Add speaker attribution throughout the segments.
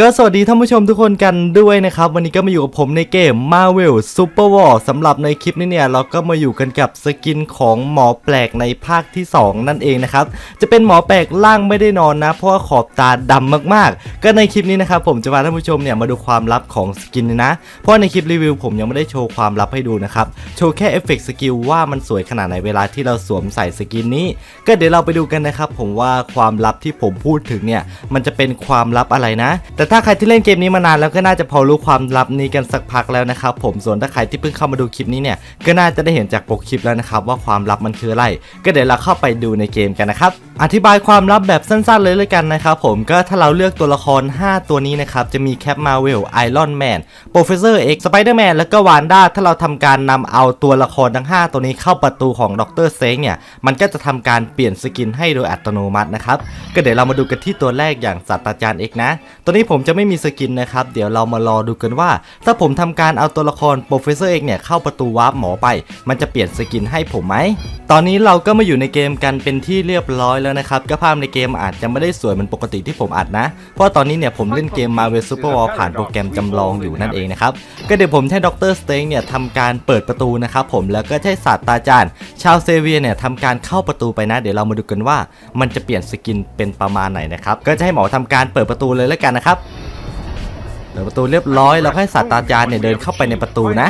Speaker 1: ก็สวัสดีท่านผู้ชมทุกคนกันด้วยนะครับ วันนี้ก็มาอยู่กับผมในเกม Marvel Super War สำหรับในคลิปนี้เนี่ย เราก็มาอยู่กันกับสกินของหมอแปลกในภาคที่ 2 นั่นเองนะครับ จะเป็นหมอแปลกล่างไม่ได้นอนนะ เพราะว่าขอบตาดำมากๆ ก็ในคลิปนี้นะครับผมจะพาท่านผู้ชมเนี่ยมาดูความลับของสกินนี้นะ เพราะในคลิปรีวิวผมยังไม่ได้โชว์ความลับให้ดูนะครับโชว์แค่เอฟเฟกต์สกิลว่ามันสวยขนาดไหนเวลาที่เราสวมใส่สกินนี้ ก็เดี๋ยวเราไปดูกันนะครับผมว่าความลับที่ผมพูดถึงเนี่ยมันจะเป็นความลับอะไรนะแต่ถ้าใครที่เล่นเกมนี้มานานแล้วก็น่าจะพอรู้ความลับนี้กันสักพักแล้วนะครับผมส่วนถ้าใครที่เพิ่งเข้ามาดูคลิปนี้เนี่ยก็น่าจะได้เห็นจากปกคลิปแล้วนะครับว่าความลับมันคืออะไร ก็เดี๋ยวเราเข้าไปดูในเกมกันนะครับอธิบายความลับแบบสั้นๆเลยเลยกันนะครับผมก็ถ้าเราเลือกตัวละคร 5 ตัวนี้นะครับจะมีแคปมาเวลไอรอนแมนโปรเฟสเซอร์เอ็กสไปเดอร์แมนแล้วก็วานด้าถ้าเราทำการนำเอาตัวละครทั้ง 5 ตัวนี้เข้าประตูของดรเซงเนี่ยมันก็จะทำการเปลี่ยนสกินให้โดยอัตโนมัตินะครับก็เดี๋ยวเรามาดูกันที่ตัวแรกอย่างศาสตราจารย์เอกนะตัวนี้ผมจะไม่มีสกินนะครับ เดี๋ยวเรามารอดูกันว่า ถ้าผมทำการเอาตัวละครโปรเฟสเซอร์เอกเนี่ยเข้าประตูวาร์ปหมอไป มันจะเปลี่ยนสกินให้ผมไหม ตอนนี้เราก็มาอยู่ในเกมกันเป็นที่เรียบร้อยแล้วนะครับก็ภาพในเกมอาจจะไม่ได้สวยเหมือนปกติที่ผมอัดนะ เพราะตอนนี้เนี่ยผมเล่นเกม Marvel Super War ผ่านโปรแกรมจำลองอยู่นั่นเองนะครับ ก็เดี๋ยวผมให้ด็อกเตอร์สเตงเนี่ยทำการเปิดประตูนะครับผมแล้วก็ใช้ศาสตราจารย์ ชาวเซเวียเนี่ยทำการเข้าประตูไปนะ เดี๋ยวเรามาดูกันว่า มันจะเปลี่ยนสกินเป็นประมาณไหนนะครับก็จะให้หมอทำการเปิดประตูเลยแล้วกันนะครับ เปิดประตูเรียบร้อย แล้วให้ศาสตราจารย์เนี่ยเดินเข้าไปในประตูนะ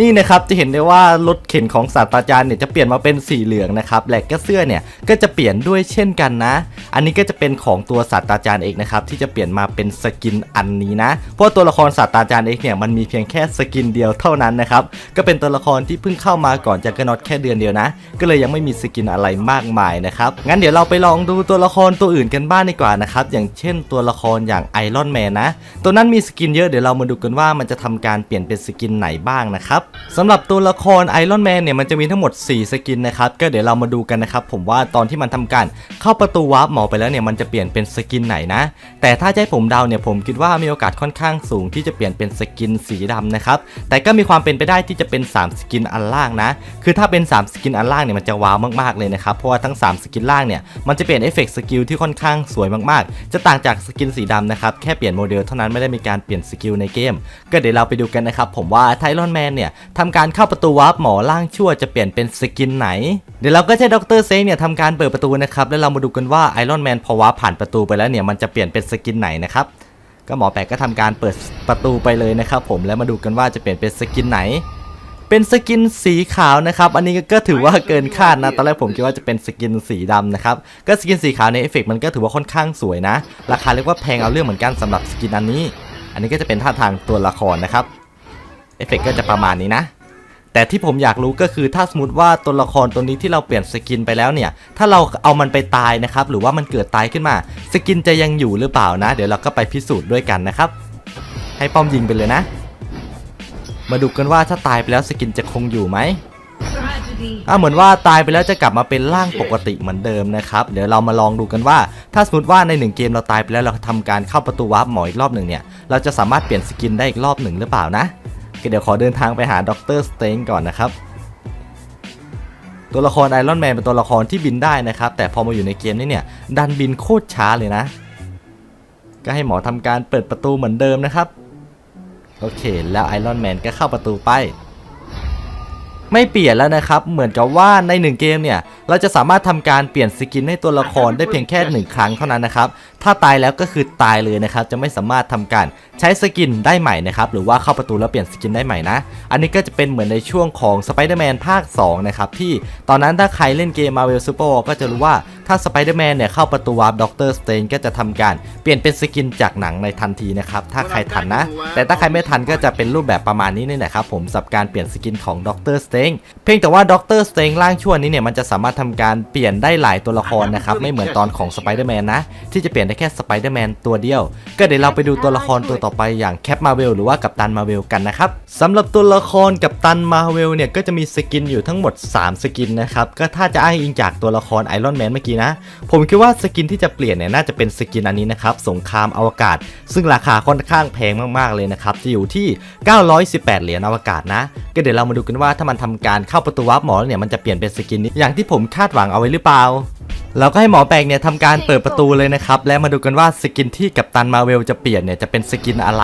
Speaker 1: นี่นะครับจะเห็นได้ว่ารถเข็นของศาสตราจารย์เนี่ยจะเปลี่ยนมาเป็นสีเหลืองนะครับแหลกก็เสื้อเนี่ยก็จะเปลี่ยนด้วยเช่นกันนะ อันนี้ก็จะเป็นของตัวศาสตราจารย์เอกนะครับที่จะเปลี่ยนมาเป็นสกินอันนี้นะ เพราะตัวละครศาสตราจารย์เอกเนี่ยมันมีเพียงแค่สกินเดียวเท่านั้นนะครับก็เป็นตัวละครที่เพิ่งเข้ามาก่อนจากกนอตแค่เดือนเดียวนะ ก็เลยยังไม่มีสกินอะไรมากมายนะครับงั้นเดี๋ยวเราไปลองดูตัวละครตัวอื่นกันบ้างดีกว่านะครับอย่างเช่นตัวละครอย่างไอรอนแมนนะตัวนั้นมีสกินเยอะเดี๋ยวเรามาดูกันว่ามันจะทำการเปลี่ยนเป็นสกินไหนบ้างนะครับสำหรับตัวละครไอรอนแมนเนี่ยมันจะมีทั้งหมด 4 สกินนะครับ ก็เดี๋ยวเรามาดูกันนะครับ ผมว่าตอนที่มันทำการเข้าประตูวาร์ปหมอไปแล้วเนี่ยมันจะเปลี่ยนเป็นสกินไหนนะ แต่ถ้าให้ผมเดาเนี่ยผมคิดว่ามีโอกาสค่อนข้างสูงที่จะเปลี่ยนเป็นสกินสีดำนะครับ แต่ก็มีความเป็นไปได้ที่จะเป็น 3 สกินอันล่างนะ คือถ้าเป็น 3 สกินอันล่างเนี่ยมันจะว้าวมากๆเลยนะครับ เพราะว่าทั้ง 3 สกินล่างเนี่ยมันจะเปลี่ยนเอฟเฟกต์สกิลที่ค่อนข้างสวยมากๆ จะต่างจากสกินสีดำนะครับแค่เปลี่ยนโมเดลเท่านั้นไม่ได้มีการเปลี่ยนสกิลในเกม ก็เดี๋ยวเราไปดูกันนะครับผมว่าไทรอนแมนเนี่ยทำการเข้าประตูวาร์ปหมอล่างชั่วจะเปลี่ยนเป็นสกินไหน เดี๋ยวเราก็ใช้ดรเซงเนี่ยทำการเปิดประตูนะครับแล้วเรามาดูกันว่าไอรอนแมนพอวาร์ปผ่านประตูไปแล้วเนี่ยมันจะเปลี่ยนเป็นสกินไหนนะครับก็หมอแปะก็ทำการเปิดประตูไปเลยนะครับผมแล้วมาดูกันว่าจะเปลี่ยนเป็นสกินไหน เป็นสกินสีขาวนะครับ อันนี้ก็ถือว่าเกินคาดนะตอนแรกผมคิดว่าจะเป็นสกินสีดำนะครับก็สกินสีขาวในเอฟเฟกต์มันก็ถือว่าค่อนข้างสวยนะ ราคาเรียกว่าแพงเอาเรื่องเหมือนกันสำหรับสกินอันนี้ อันนี้ก็จะเป็นท่าทางตัวละครนะครับ เอฟเฟกต์ก็จะประมาณนี้นะ แต่ที่ผมอยากรู้ก็คือถ้าสมมติว่าตัวละครตัวนี้ที่เราเปลี่ยนสกินไปแล้วเนี่ย ถ้าเราเอามันไปตายนะครับ หรือว่ามันเกิดตายขึ้นมา สกินจะยังอยู่หรือเปล่านะ เดี๋ยวเราก็ไปพิสูจน์ด้วยกันนะครับ ให้ป้อมยิงไปเลยนะ มาดูกันว่าถ้าตายไปแล้วสกินจะคงอยู่ไหมอะเหมือนว่าตายไปแล้วจะกลับมาเป็นร่างปกติเหมือนเดิมนะครับ เดี๋ยวเรามาลองดูกันว่า ถ้าสมมติว่าในหนึ่งเกมเราตายไปแล้วเราทำการเข้าประตูวาร์ปหมออีกรอบหนึ่งเนี่ย เราจะสามารถเปลี่ยนสกินได้อีกรอบหนึ่งหรือเปล่านะ เดี๋ยวขอเดินทางไปหาด็อกเตอร์สเตนก่อนนะครับ ตัวละครไอรอนแมนเป็นตัวละครที่บินได้นะครับ แต่พอมาอยู่ในเกมนี้เนี่ย ดันบินโคตรช้าเลยนะ ก็ให้หมอทำการเปิดประตูเหมือนเดิมนะครับ โอเค แล้วไอรอนแมนก็เข้าประตูไป ไม่เปลี่ยนแล้วนะครับ เหมือนกับว่าในหนึ่งเกมเนี่ย เราจะสามารถทำการเปลี่ยนสกินให้ตัวละครได้เพียงแค่หนึ่งครั้งเท่านั้นนะครับ ถ้าตายแล้วก็คือตายเลยนะครับ จะไม่สามารถทำการใช้สกินได้ใหม่นะครับ หรือว่าเข้าประตูแล้วเปลี่ยนสกินได้ใหม่นะ อันนี้ก็จะเป็นเหมือนในช่วงของ Spider-Man ภาค 2 นะครับ ที่ตอนนั้นถ้าใครเล่นเกม Marvel Super War ก็จะรู้ว่า ถ้า Spider-Man เนี่ยเข้าประตูวาร์ปด็อกเตอร์สเตนก็จะทำการเปลี่ยนเป็นสกินจากหนังในทันทีนะครับ ถ้าใครทันนะ แต่ถ้าใครไม่ทันก็จะเป็นรูปแบบประมาณนี้นี่แหละครับผมสับการเปลี่ยนสกินของด็อกเตอร์สเตนเพียงแต่ว่าด็อกเตอร์สเตนร่างชั่วนี้เนี่ยมันจะสามารถทำการเปลี่ยนได้หลายตัวละครนะครับไม่เหมือนตอนของ Spider-Man นนะที่จะเปลี่ยนได้แค่ Spider-Man ตัวเดียว ก็เดี๋ยวเราไปดูตัวละครตัวต่อไปอย่างแคปมาเวลหรือว่ากัปตันมาเวลกันนะครับสำหรับตัวละครกัปตันมาเวลเนี่ยก็จะมีสกินอยู่ทั้งหมด 3 สกินนะครับก็ถ้าจะอ้างอิงจากตัวละครไอรอนแมนเมื่อกีนะ ผมคิดว่าสกินที่จะเปลี่ยนเนี่ยน่าจะเป็นสกินอันนี้นะครับสงครามอวกาศ ซึ่งราคาค่อนข้างแพงมากๆเลยนะครับจะอยู่ที่ 918 เหรียญอวกาศนะ ก็เดี๋ยวเรามาดูกันว่าถ้ามันทำการเข้าประตูวาร์ปหมอเนี่ยมันจะเปลี่ยนเป็นสกินนี้อย่างที่ผมคาดหวังเอาไว้หรือเปล่าเราก็ให้หมอแปลกเนี่ยทำการเปิดประตูเลยนะครับและมาดูกันว่าสกินที่กัปตันมาเวลจะเปลี่ยนเนี่ยจะเป็นสกินอะไร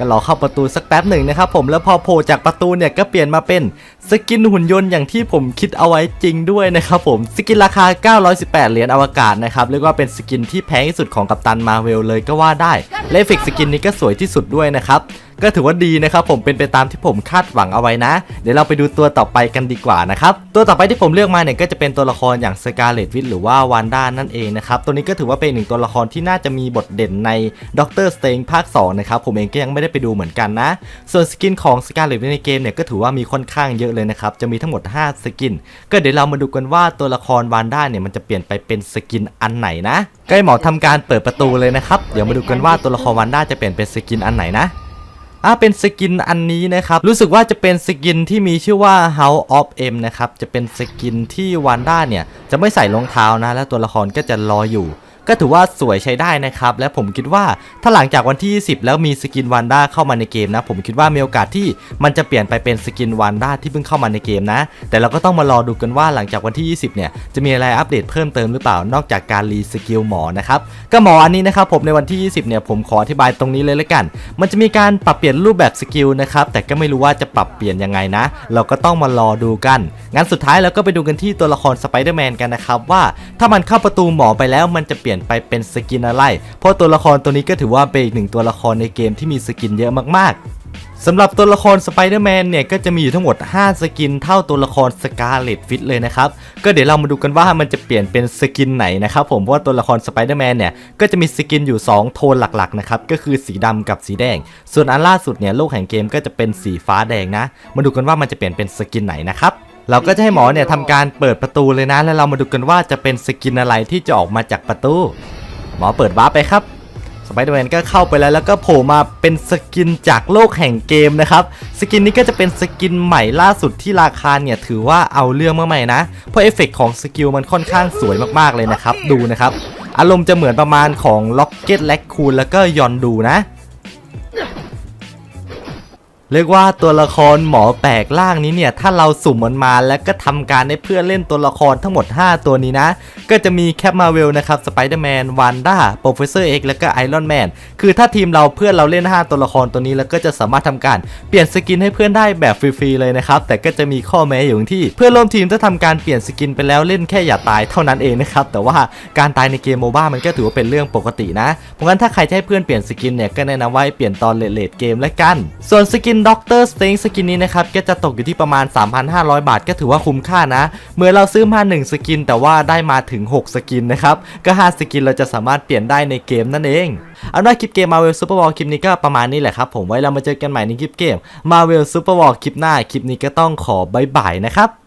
Speaker 1: ก็รอเข้าประตูสักแป๊บหนึ่งนะครับผมแล้วพอโผล่จากประตูเนี่ยก็เปลี่ยนมาเป็นสกินหุ่นยนต์อย่างที่ผมคิดเอาไว้จริงด้วยนะครับผมสกินราคา 918 เหรียญอวกาศนะครับเรียกว่าเป็นสกินที่แพงที่สุดของกัปตันมาเวลเลยก็ว่าได้และฟิกสกินนี้ก็สวยที่สุดด้วยนะครับ ก็ถือว่าดีนะครับผมเป็นไปตามที่ผมคาดหวังเอาไว้นะ เดี๋ยวเราไปดูตัวต่อไปกันดีกว่านะครับตัวต่อไปที่ผมเลือกมาเนี่ยก็จะเป็นตัวละครอย่างสกาเลตวิทหรือว่าวานด้านั่นเองนะครับตัวนี้ก็ถือว่าเป็นหนึ่งตัวละครที่น่าจะมีบทเด่นในด็อกเตอร์สเตงภาค2นะครับผมเองก็ยังไม่ได้ไปดูเหมือนกันนะ ส่วนสกินของสกาเลตวิทในเกมเนี่ยก็ถือว่ามีค่อนข้างเยอะเลยนะครับจะมีทั้งหมด 5 สกิน ก็เดี๋ยวเรามาดูกันว่าตัวละครวานด้าเนี่ยมันจะเปลี่ยนไปเป็นสกินอันไหนนะใก็ให้หมอทำการเปิดประตูเลยนะครับเดี๋ยวมาดูกันว่าตัวละครวานด้าจะเปลี่ยนเป็นสกินอันไหนนะ อะเป็นสกินอันนี้นะครับ รู้สึกว่าจะเป็นสกินที่มีชื่อว่า House of M นะครับ จะเป็นสกินที่วานด้าเนี่ย จะไม่ใส่รองเท้านะ และตัวละครก็จะรออยู่ ก็ถือว่าสวยใช้ได้นะครับ และผมคิดว่าถ้าหลังจากวันที่ 20 แล้วมีสกินวันด้าเข้ามาในเกมนะ ผมคิดว่ามีโอกาสที่มันจะเปลี่ยนไปเป็นสกินวันด้าที่เพิ่งเข้ามาในเกมนะ แต่เราก็ต้องมารอดูกันว่าหลังจากวันที่ 20 เนี่ยจะมีอะไรอัปเดตเพิ่มเติมหรือเปล่านอกจากการรีสกิลหมอนะครับก็หมออันนี้นะครับผมในวันที่ 20 เนี่ยผมขออธิบายตรงนี้เลยละกัน มันจะมีการปรับเปลี่ยนรูปแบบสกิลนะครับแต่ก็ไม่รู้ว่าจะปรับเปลี่ยนยังไงนะ เราก็ต้องมารอดูกันงั้นสุดท้ายเราก็ไปดูกันที่ตัวละครสไปเดอร์แมนกันนะครับว่าถ้ามันเข้าประตูหมอไปแล้วมันจะเปลี่ยนไปเป็นสกินอะไร เพราะตัวละครตัวนี้ก็ถือว่าเป็นอีกหนึ่งตัวละครในเกมที่มีสกินเยอะมากๆสำหรับตัวละครสไปเดอร์แมนเนี่ยก็จะมีอยู่ทั้งหมด 5 สกินเท่าตัวละครสกาเลตฟิตเลยนะครับ ก็เดี๋ยวเรามาดูกันว่ามันจะเปลี่ยนเป็นสกินไหนนะครับผมเพราะว่าตัวละครสไปเดอร์แมนเนี่ยก็จะมีสกินอยู่ 2 โทนหลักๆนะครับก็คือสีดำกับสีแดง ส่วนอันล่าสุดเนี่ยโลกแห่งเกมก็จะเป็นสีฟ้าแดงนะ มาดูกันว่ามันจะเปลี่ยนเป็นสกินไหนนะครับ เราก็จะให้หมอเนี่ยทำการเปิดประตูเลยนะ แล้วเรามาดูกันว่าจะเป็นสกินอะไรที่จะออกมาจากประตู หมอเปิดวาร์ปไปครับสไปเดอร์แมนก็เข้าไปแล้วแล้วก็โผล่มาเป็นสกินจากโลกแห่งเกมนะครับ สกินนี้ก็จะเป็นสกินใหม่ล่าสุดที่ราคาเนี่ยถือว่าเอาเรื่องมากใหม่นะ เพราะเอฟเฟกต์ของสกิลมันค่อนข้างสวยมากๆเลยนะครับ ดูนะครับ อารมณ์จะเหมือนประมาณของล็อกเก็ตแลคคูนแล้วก็ยอนดูนะ เรียกว่าตัวละครหมอแปลกล่างนี้เนี่ย ถ้าเราสุ่มมันมาแล้วก็ทำการให้เพื่อนเล่นตัวละครทั้งหมด 5 ตัวนี้นะ ก็จะมีแคปมาเวลนะครับสไปเดอร์แมนวันด้าโปรเฟสเซอร์เอ็กแล้วก็ไอรอนแมนคือถ้าทีมเราเพื่อนเราเล่น 5 ตัวละครตัวนี้แล้วก็จะสามารถทำการเปลี่ยนสกินให้เพื่อนได้แบบฟรีๆเลยนะครับ แต่ก็จะมีข้อแม้อยู่ที่เพื่อนร่วมทีมถ้าทำการเปลี่ยนสกินไปแล้วเล่นแค่อย่าตายเท่านั้นเองนะครับแต่ว่าการตายในเกมโมบ้ามันก็ถือว่าเป็นเรื่องปกตินะเพราะงั้นถ้าใครจะให้เพื่อนเปลี่ยนสกินเนี่ยก็แนะนำว่าเปลี่ยนตอนเลทๆเกมแล้วกัน ส่วนสกินด็อกเตอร์สเตงสกินนี้นะครับก็จะตกอยู่ที่ประมาณ 3,500 บาท ก็ถือว่าคุ้มค่านะ เมื่อเราซื้อมา 1 สกิน แต่ว่าได้มาถึง 6 สกินนะครับ ก็ 5 สกินเราจะสามารถเปลี่ยนได้ในเกมนั่นเองเอาล่ะคลิปเกมมาเวลซูเปอร์บอลคลิปนี้ก็ประมาณนี้แหละครับ ผมไว้เรามาเจอกันใหม่ในคลิปเกมมาเวลซูเปอร์บอลคลิปหน้าคลิปนี้ก็ต้องขอบายบายนะครับ